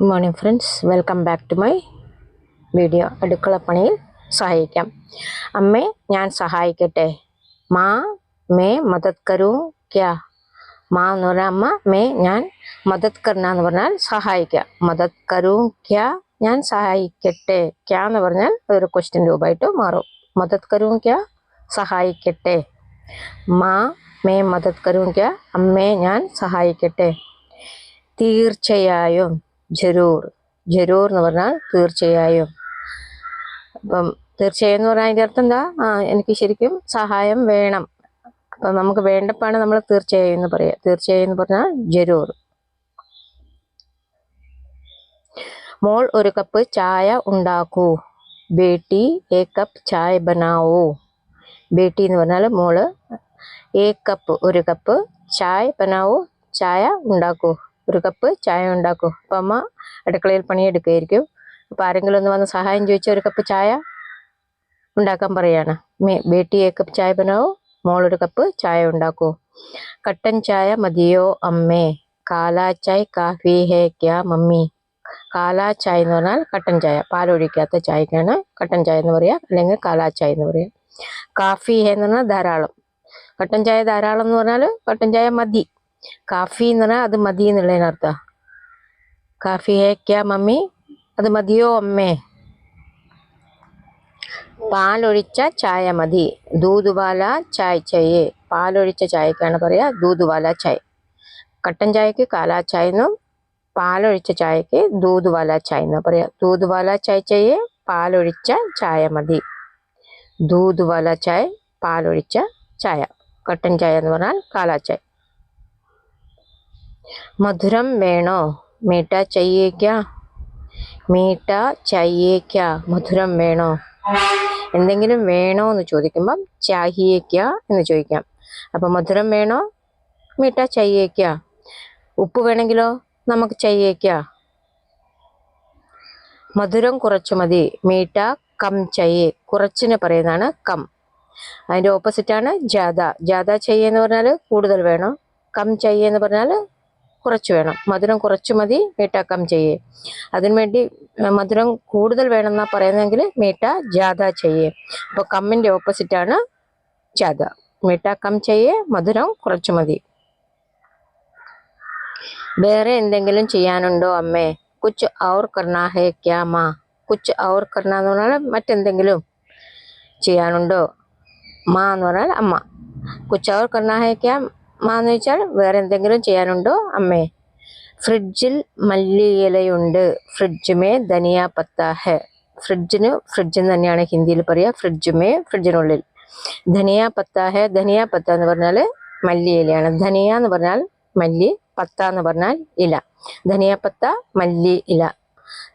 Good morning friends welcome back to my video അടുക്കളപ്പണിയിൽ സഹായിക്കാം. അമ്മേ ഞാൻ സഹായിക്കട്ടെ. മാ മേ മദത് കരൂ ക്യാ. മാ എന്ന് പറഞ്ഞാൽ അമ്മ മേ ഞാൻ മദത് കർണ എന്ന് പറഞ്ഞാൽ സഹായിക്കുക മദത് കരൂ ക്യാ ഞാൻ സഹായിക്കട്ടെ. ക്യാ എന്ന് പറഞ്ഞാൽ ഒരു ക്വസ്റ്റ്യൻ രൂപമായിട്ട് മാറും. മദത് കരൂ ക്യാ സഹായിക്കട്ടെ. മാ മേ മദത് കരൂ ക്യാ അമ്മേ ഞാൻ സഹായിക്കട്ടെ. തീർച്ചയായും. ജരൂർ. ജരൂർ എന്ന് പറഞ്ഞാൽ തീർച്ചയായും. അപ്പം തീർച്ചയായും എന്ന് പറഞ്ഞാൽ അതിന്റെ അർത്ഥം എന്താ? ആ എനിക്ക് ശരിക്കും സഹായം വേണം. അപ്പം നമുക്ക് വേണ്ടപ്പാണ് നമ്മൾ തീർച്ചയായും എന്ന് പറയുക തീർച്ചയായും എന്ന് പറഞ്ഞാൽ ജരൂർ. മോൾ ഒരു കപ്പ് ചായ ഉണ്ടാക്കൂ. ബേട്ടി ഏ കപ്പ് ചായ ബനാവൂ. ബേട്ടി എന്ന് പറഞ്ഞാൽ മോൾ ഏ കപ്പ് ഒരു കപ്പ് ചായ ബനാവൂ ചായ ഉണ്ടാക്കൂ. ഒരു കപ്പ് ചായ ഉണ്ടാക്കും. അപ്പം അമ്മ അടുക്കളയിൽ പണിയെടുക്കുമായിരിക്കും അപ്പം ആരെങ്കിലും ഒന്ന് വന്ന് സഹായം ചോദിച്ചാൽ ഒരു കപ്പ് ചായ ഉണ്ടാക്കാൻ പറയാണ്. മേ ബേട്ടി ഏ കപ്പ് ചായ ബനാവോ മോളൊരു കപ്പ് ചായ ഉണ്ടാക്കൂ. കട്ടൻ ചായ മതിയോ അമ്മേ? കാലാ ചായ കാഫി ഹേ ക്യാ മമ്മി? കാലാ ചായ എന്ന് പറഞ്ഞാൽ കട്ടൻ ചായ. പാലൊഴിക്കാത്ത ചായക്കാണ് കട്ടൻ ചായ എന്ന് പറയുക അല്ലെങ്കിൽ കാലാ ചായ എന്ന് പറയുക കാഫി ഹേ എന്ന് പറഞ്ഞാൽ ധാരാളം. കട്ടൻ ചായ ധാരാളം എന്ന് പറഞ്ഞാൽ കട്ടൻ ചായ മതി. കാഫി എന്ന് പറഞ്ഞാൽ അത് മതി എന്നുള്ളതിനർത്ഥം കാഫി ഹേ ക്യാ മമ്മി? അത് മതിയോ അമ്മേ? പാലൊഴിച്ച ചായ മതി. ദൂതുവാല ചായ ചായേ. പാലൊഴിച്ച ചായക്കാണ് പറയുക ദൂതുവാല ചായ. കട്ടൻ ചായക്ക് കാലാ ചായ എന്നും പാലൊഴിച്ച ചായക്ക് ദൂതുവാല ചായ എന്ന് പറയുക ദൂതുവാല ചായ ചായേ പാലൊഴിച്ച ചായ മതി. ദൂതുവാല ചായ പാലൊഴിച്ച ചായ. കട്ടൻ ചായ എന്ന് പറഞ്ഞാൽ കാലാ ചായ. മധുരം വേണോ? മീട്ട ചയ്യേക്ക മീട്ട ചയ്യേക്ക മധുരം വേണോ? എന്തെങ്കിലും വേണോ എന്ന് ചോദിക്കുമ്പം ചാഹിയേക്ക എന്ന് ചോദിക്കാം. അപ്പൊ മധുരം വേണോ? മീട്ട ചയ്യേക്ക ഉപ്പ് വേണമെങ്കിലോ? നമുക്ക് ചയ്യേക്ക മധുരം കുറച്ച് മതി. മീട്ട കം ചയ്യേ കുറച്ചിന് പറയുന്നതാണ് കം. അതിന്റെ ഓപ്പോസിറ്റാണ് ജാഥ. ജാഥ ചയ്യെന്ന് പറഞ്ഞാൽ കൂടുതൽ വേണം? കം ചയ്യെന്ന് പറഞ്ഞാൽ കുറച്ച് വേണം. മധുരം കുറച്ച് മതി മീട്ടാക്കം ചെയ്യേ. ചെയ്യേ അതിനുവേണ്ടി മധുരം കൂടുതൽ വേണമെന്നാ പറയുന്നതെങ്കിൽ മീട്ട ജാഥ ചെയ്യേ. അപ്പോൾ കമ്മിന്റെ ഓപ്പോസിറ്റ് ആണ് ജാഥ മീട്ട കം ചെയ്യേ മധുരം കുറച്ച് മതി. വേറെ എന്തെങ്കിലും ചെയ്യാനുണ്ടോ അമ്മേ? കുച്ച് ഔർ കർണാ ഹേ ക്യാ കുച്ച് ഔർ കർണ എന്ന് പറഞ്ഞാൽ മറ്റെന്തെങ്കിലും ചെയ്യാനുണ്ടോ? മാ എന്ന് പറഞ്ഞാൽ അമ്മ. കുച്ച് ഔർ കർണാ ഹേ ക്യാ മാ എന്ന് വെച്ചാൽ വേറെ എന്തെങ്കിലും ചെയ്യാനുണ്ടോ? അമ്മേ. ഫ്രിഡ്ജിൽ മല്ലിയിലയുണ്ട്. ഫ്രിഡ്ജുമേ ധനിയ പത്താഹ് ഫ്രിഡ്ജിന് ഫ്രിഡ്ജ് തന്നെയാണ് ഹിന്ദിയിൽ പറയുക ഫ്രിഡ്ജുമേ ഫ്രിഡ്ജിനുള്ളിൽ. ധനിയ പത്താഹ് ധനിയ പത്ത എന്ന് പറഞ്ഞാൽ മല്ലിയിലയാണ്. ധനിയ എന്ന് പറഞ്ഞാൽ മല്ലി പത്ത എന്ന് പറഞ്ഞാൽ ഇല. ധനിയ പത്ത മല്ലി ഇല.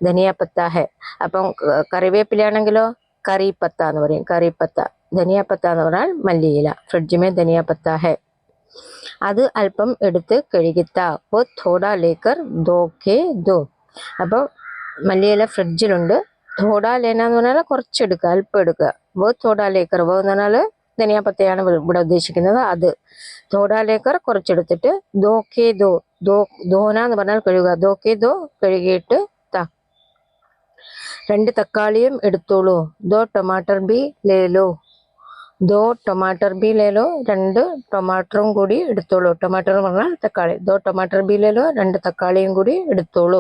ധനിയ പത്താഹ് അപ്പം കറിവേപ്പിലയാണെങ്കിലോ കറി പത്ത എന്ന് പറയും. കറി പത്ത ധനിയ പത്ത എന്ന് പറഞ്ഞാൽ മല്ലിയില ഫ്രിഡ്ജുമേ ധനിയ പത്താഹേ അത് അല്പം എടുത്ത് കഴുകിത്ത. ഓ തോട ലേക്കർ ദോക്കെ ദോ. അപ്പോൾ മല്ലിയില ഫ്രിഡ്ജിലുണ്ട്. തോട ലേന എന്ന് പറഞ്ഞാൽ കുറച്ചെടുക്കുക അല്പം എടുക്കുക. വോ തോട ലേക്കർ വോ എന്ന് പറഞ്ഞാൽ ധനിയാപ്പത്തയാണ് ഇവിടെ ഇവിടെ ഉദ്ദേശിക്കുന്നത് അത്. തോട ലേക്കർ കുറച്ചെടുത്തിട്ട് ദോക്കെ ദോ ദോ ദോന എന്ന് പറഞ്ഞാൽ കഴുകുക. ദോക്കെ ദോ കഴുകിയിട്ട് രണ്ട് തക്കാളിയും എടുത്തോളൂ. ദോ ടൊമാറ്റർ ബി ലേലോ. ദോ ടൊമാറ്റർ ബി ലേലോ രണ്ട് ടൊമാറ്ററും കൂടി എടുത്തോളൂ. ടൊമാറ്റർ എന്ന് പറഞ്ഞാൽ തക്കാളി. ദോ ടൊമാറ്റർ ബി ലേലോ രണ്ട് തക്കാളിയും കൂടി എടുത്തോളൂ.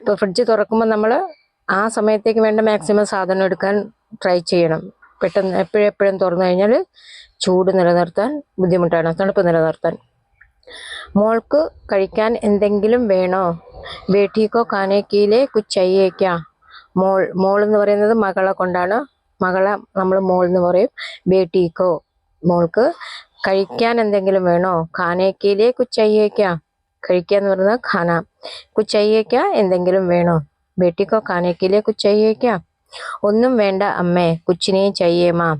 ഇപ്പോൾ ഫ്രിഡ്ജ് തുറക്കുമ്പോൾ നമ്മൾ ആ സമയത്തേക്ക് വേണ്ട മാക്സിമം സാധനം എടുക്കാൻ ട്രൈ ചെയ്യണം. പെട്ടെന്ന് എപ്പോഴും എപ്പോഴും തുറന്നു കഴിഞ്ഞാൽ ചൂട് നിലനിർത്താൻ ബുദ്ധിമുട്ടാണ്. തണുപ്പ് നിലനിർത്താൻ. മോൾക്ക് കഴിക്കാൻ എന്തെങ്കിലും വേണോ? ബേട്ടിക്കോ കാനേക്കിയിലെ കുച്ചയ്യേക്ക? മോൾ മോൾ എന്ന് പറയുന്നത് മകളെ കൊണ്ടാണ്. മകളെ നമ്മൾ മോൾ എന്ന് പറയും ബേട്ടിക്കോ മോൾക്ക് കഴിക്കാൻ എന്തെങ്കിലും വേണോ? ഖാനയ്ക്കയിലേ കുച്ചയ്യേക്ക. കഴിക്കുക എന്ന് പറയുന്നത് ഖാന. കുച്ചയ്യേക്ക എന്തെങ്കിലും വേണോ? ബേട്ടിക്കോ ഖാനയ്ക്കയിലേ കുച്ചയ്യേക്ക. ഒന്നും വേണ്ട അമ്മേ കുച്ചിനെയും ചയ്യേമാ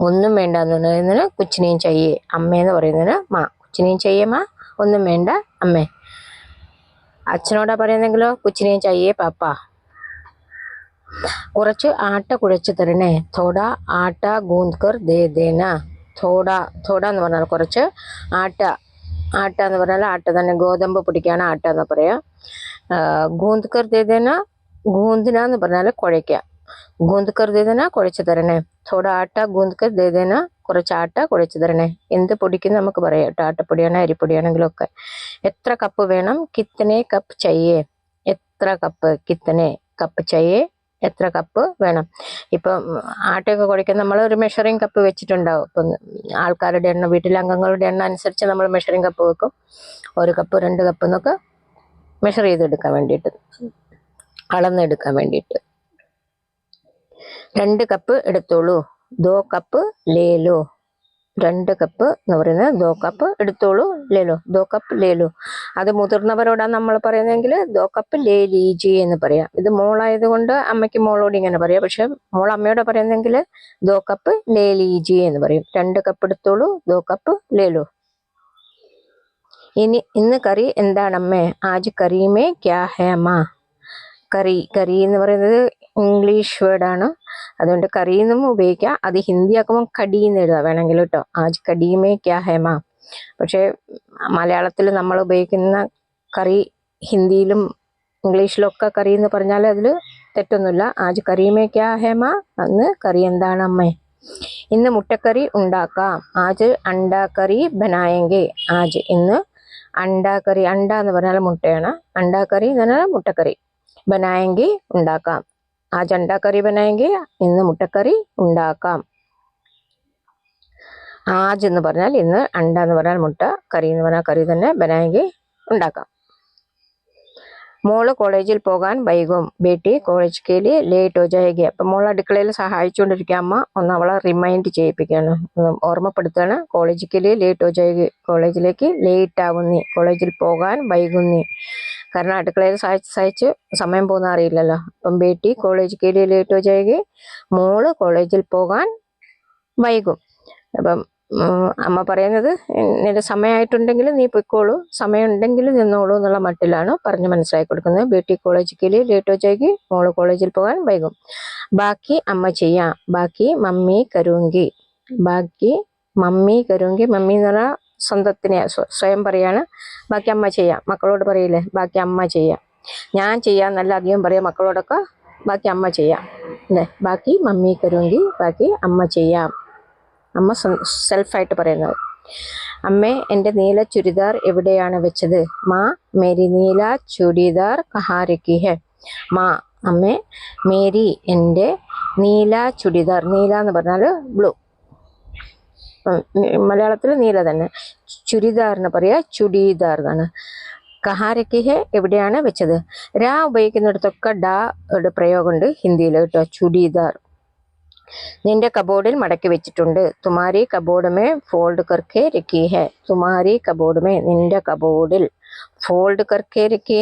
ഒന്നും വേണ്ട എന്ന് പറയുന്നതിന് കുച്ചിനെയും ചയ്യേ അമ്മയെന്ന് പറയുന്നതിന് മാ. കുച്ചിനെയും ചയ്യേമാ ഒന്നും വേണ്ട അമ്മേ. അച്ഛനോടാ പറയുന്നെങ്കിലോ കുച്ചിനെയും ചയ്യേ പാപ്പ. കുറച്ച് ആട്ട കുഴച്ച് തരണേ. തോട ആട്ട ഗൂന്ത്കർ ദേ ദേന. തോട തോട എന്ന് പറഞ്ഞാൽ കുറച്ച് ആട്ട. ആട്ട എന്ന് പറഞ്ഞാൽ ആട്ട തന്നെ. ഗോതമ്പ് പിടിക്കാണ് ആട്ട എന്ന് പറയാം. ഗൂന്ത് കർ ദേ ദേന ഗൂന്തിന എന്ന് പറഞ്ഞാൽ കുഴയ്ക്കുക ഗൂന്ത് കർ ദേ ദേന കുഴച്ച് തരണേ. തോട ആട്ട ഗൂന്ത് കർ ദേ ദേന കുറച്ച് ആട്ട കുഴച്ച് തരണേ. എന്ത് പൊടിക്കും നമുക്ക് പറയാം കേട്ടോ. ആട്ടപ്പൊടിയാണോ അരിപ്പൊടിയാണെങ്കിലും ഒക്കെ. എത്ര കപ്പ് വേണം? കിത്തനെ കപ്പ് ചയ്യേ എത്ര കപ്പ്? കിത്തനെ കപ്പ് ചയ്യേ എത്ര കപ്പ് വേണം. ഇപ്പം ആട്ടയൊക്കെ കുഴയ്ക്കാൻ നമ്മൾ ഒരു മെഷറിംഗ് കപ്പ് വെച്ചിട്ടുണ്ടാവും. ഇപ്പം ആൾക്കാരുടെ എണ്ണം വീട്ടിലെ അംഗങ്ങളുടെ എണ്ണം അനുസരിച്ച് നമ്മൾ മെഷറിംഗ് കപ്പ് വെക്കും. ഒരു കപ്പ് രണ്ട് കപ്പ് എന്നൊക്കെ മെഷർ ചെയ്തെടുക്കാൻ വേണ്ടിയിട്ട് അളന്നെടുക്കാൻ വേണ്ടിയിട്ട്. രണ്ട് കപ്പ് എടുത്തോളൂ. ദോ കപ്പ് ലേലോ രണ്ട് കപ്പ് എന്ന് പറയുന്നത് ദോ കപ്പ് എടുത്തോളൂ ലേലോ. ദോ കപ്പ് ലേലോ. അത് മുതിർന്നവരോടാണ് നമ്മൾ പറയുന്നതെങ്കിൽ ദോ കപ്പ് ലേ ലീജി എന്ന് പറയാം. ഇത് മോളായതുകൊണ്ട് അമ്മയ്ക്ക് മോളോട് ഇങ്ങനെ പറയാം. പക്ഷെ മോൾ അമ്മയോട് പറയുന്നെങ്കിൽ ദോ കപ്പ് ലേ ലീജി എന്ന് പറയും. രണ്ട് കപ്പ് എടുത്തോളൂ ദോ കപ്പ് ലേലോ. ഇനി ഇന്ന് കറി എന്താണമ്മേ? ആജ് കറിയുമേ ക്യാ ഹേ അമ്മ കറി കറി എന്ന് പറയുന്നത് ഇംഗ്ലീഷ് വേർഡാണ് അതുകൊണ്ട് കറിയെന്നും ഉപയോഗിക്കാം അത് ഹിന്ദി ആക്കുമ്പോൾ കടി എന്ന് എഴുതാം വേണമെങ്കിൽ കേട്ടോ. ആജ് കടിയുമേ ക്യാ ഹേമ പക്ഷേ മലയാളത്തിൽ നമ്മൾ ഉപയോഗിക്കുന്ന കറി ഹിന്ദിയിലും ഇംഗ്ലീഷിലും ഒക്കെ കറി എന്ന് പറഞ്ഞാൽ അതിൽ തെറ്റൊന്നുമില്ല. ആജ് കറിയുമേ ക്യാ ഹേമ അന്ന് കറി എന്താണ് അമ്മേ? ഇന്ന് മുട്ടക്കറി ഉണ്ടാക്കാം. ആജ് അണ്ടാക്കറി ബനായെങ്കിൽ ആജ് ഇന്ന് അണ്ടാക്കറി. അണ്ട എന്ന് പറഞ്ഞാൽ മുട്ടയാണ്. അണ്ടാക്കറി എന്ന് പറഞ്ഞാൽ മുട്ടക്കറി. ബനായെങ്കിൽ ഉണ്ടാക്കാം. ആജ് അണ്ടാക്കറി ബനായെങ്കിൽ ഇന്ന് മുട്ടക്കറി ഉണ്ടാക്കാം. ആജ് എന്ന് പറഞ്ഞാൽ ഇന്ന് അണ്ട എന്ന് പറഞ്ഞാൽ മുട്ട കറി എന്ന് പറഞ്ഞാൽ കറി തന്നെ ബനായെങ്കിൽ ഉണ്ടാക്കാം. മോൾ കോളേജിൽ പോകാൻ വൈകും. ബേട്ടി കോളേജ് കേലി ലേറ്റ് ഹോ ജായേഗി. അപ്പം മോൾ അടുക്കളയിൽ സഹായിച്ചുകൊണ്ടിരിക്കുക. അമ്മ ഒന്ന് അവളെ റിമൈൻഡ് ചെയ്യിപ്പിക്കുകയാണ്. ഓർമ്മപ്പെടുത്തുകയാണ്. കോളേജ് കേലി ലേറ്റ് ഹോ ജായേഗി. കോളേജിലേക്ക് ലേറ്റ് ആവുന്നി. കോളേജിൽ പോകാൻ വൈകുന്നി. കാരണം അടുക്കളയിൽ സഹിച്ച് സഹിച്ച് സമയം പോകുന്ന അറിയില്ലല്ലോ. അപ്പം ബേട്ടി കോളേജ് കേലി ലേറ്റ് ഹോ ജായേഗി മോൾ കോളേജിൽ പോകാൻ വൈകും. അപ്പം അമ്മ പറയുന്നത് നിന്റെ സമയമായിട്ടുണ്ടെങ്കിൽ നീ പൊയ്ക്കോളൂ. സമയമുണ്ടെങ്കിൽ നിന്നോളൂ എന്നുള്ള മട്ടിലാണ് പറഞ്ഞ് മനസ്സിലാക്കി കൊടുക്കുന്നത്. ബേട്ടി കോളേജ് കീഴിൽ ലേറ്റ് ജായേഗി മോൾ കോളേജിൽ പോകാൻ വൈകും. ബാക്കി അമ്മ ചെയ്യാം. ബാക്കി മമ്മി കരുങ്കി. ബാക്കി മമ്മി കരുങ്കി. മമ്മി എന്ന് പറഞ്ഞാൽ സ്വന്തത്തിനെ സ്വ- സ്വയം പറയാണ് ബാക്കി അമ്മ ചെയ്യാം. മക്കളോട് പറയില്ലേ ബാക്കി അമ്മ ചെയ്യാം. ഞാൻ ചെയ്യാം നല്ല അധികം പറയാം മക്കളോടൊക്കെ ബാക്കി അമ്മ ചെയ്യാം. അല്ലേ ബാക്കി മമ്മി കരുങ്കി ബാക്കി അമ്മ ചെയ്യാം. അമ്മ സെൽഫായിട്ട് പറയുന്നത്. അമ്മേ എന്റെ നീല ചുരിദാർ എവിടെയാണ് വെച്ചത്? മാ മേരി നീല ചുരിദാർ കഹാ രക്കി ഹെ മാ അമ്മേ മേരി എന്റെ നീല ചുരിദാർ. നീല എന്ന് പറഞ്ഞാൽ ബ്ലൂ. മലയാളത്തിൽ നീല തന്നെ. ചുരിദാറിന് പറയുക ചുടീദാർ എന്നാണ്. കഹാരക്കി ഹെ എവിടെയാണ് വെച്ചത്? രാ ഉപയോഗിക്കുന്നിടത്തൊക്കെ ഡാ ഒരു പ്രയോഗമുണ്ട് ഹിന്ദിയിൽ കേട്ടോ ചുടീദാർ. നിന്റെ കബോർഡിൽ മടക്കി വെച്ചിട്ടുണ്ട്. തുമാരി കബോർഡുമേ ഫോൾഡ് കർക്കെ രക്കി തുമാരി കബോർഡുമേ നിന്റെ കബോർഡിൽ ഫോൾഡ് കർക്കെ രക്കി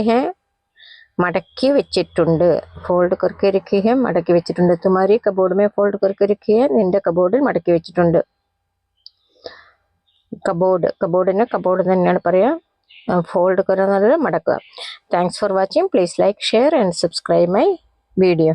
മടക്കി വെച്ചിട്ടുണ്ട്. ഫോൾഡ് കർക്കെ രക്കി മടക്കി വെച്ചിട്ടുണ്ട്. തുമാരി കബോർഡുമേ ഫോൾഡ് കർക്കെ രക്കി നിന്റെ കബോർഡിൽ മടക്കി വെച്ചിട്ടുണ്ട്. കബോർഡ് കബോർഡിന് കബോർഡ് തന്നെയാണ് പറയുക ഫോൾഡ് കുറയുന്നത് മടക്കുക. Thanks for watching please like share and subscribe my video